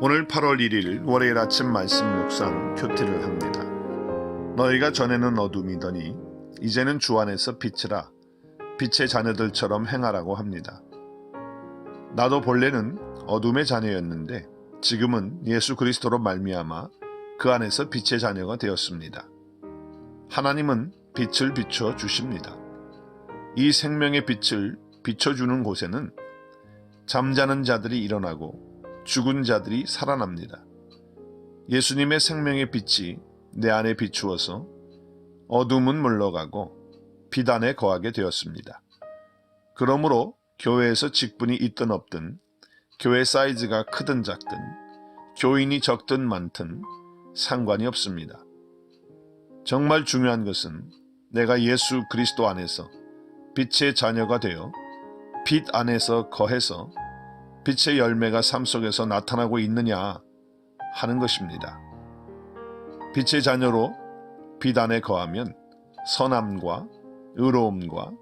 오늘 8월 1일 월요일 아침 말씀 묵상 큐티를 합니다. 너희가 전에는 어둠이더니 이제는 주 안에서 빛이라 빛의 자녀들처럼 행하라고 합니다. 나도 본래는 어둠의 자녀였는데 지금은 예수 그리스도로 말미암아 그 안에서 빛의 자녀가 되었습니다. 하나님은 빛을 비춰 주십니다. 이 생명의 빛을 비춰 주는 곳에는 잠자는 자들이 일어나고 죽은 자들이 살아납니다. 예수님의 생명의 빛이 내 안에 비추어서 어둠은 물러가고 빛 안에 거하게 되었습니다. 그러므로 교회에서 직분이 있든 없든 교회 사이즈가 크든 작든 교인이 적든 많든 상관이 없습니다. 정말 중요한 것은 내가 예수 그리스도 안에서 빛의 자녀가 되어 빛 안에서 거해서 빛의 열매가 삶 속에서 나타나고 있느냐 하는 것입니다. 빛의 자녀로 빛 안에 거하면 선함과 의로움과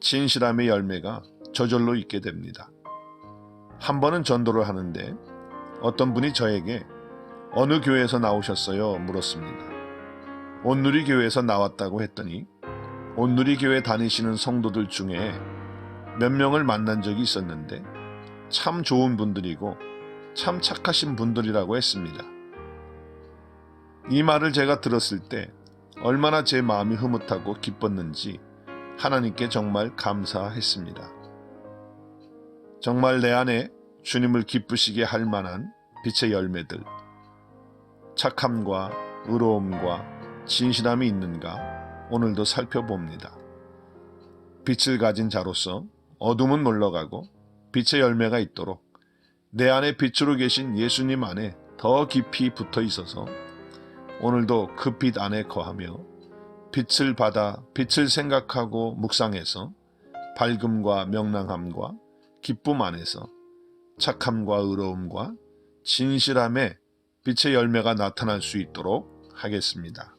진실함의 열매가 저절로 있게 됩니다. 한 번은 전도를 하는데 어떤 분이 저에게 어느 교회에서 나오셨어요? 물었습니다. 온누리 교회에서 나왔다고 했더니 온누리 교회 다니시는 성도들 중에 몇 명을 만난 적이 있었는데 참 좋은 분들이고 참 착하신 분들이라고 했습니다. 이 말을 제가 들었을 때 얼마나 제 마음이 흐뭇하고 기뻤는지 하나님께 정말 감사했습니다. 정말 내 안에 주님을 기쁘시게 할 만한 빛의 열매들, 착함과 의로움과 진실함이 있는가 오늘도 살펴봅니다. 빛을 가진 자로서 어둠은 물러가고 빛의 열매가 있도록 내 안에 빛으로 계신 예수님 안에 더 깊이 붙어 있어서 오늘도 그 빛 안에 거하며 빛을 받아 빛을 생각하고 묵상해서 밝음과 명랑함과 기쁨 안에서 착함과 의로움과 진실함에 빛의 열매가 나타날 수 있도록 하겠습니다.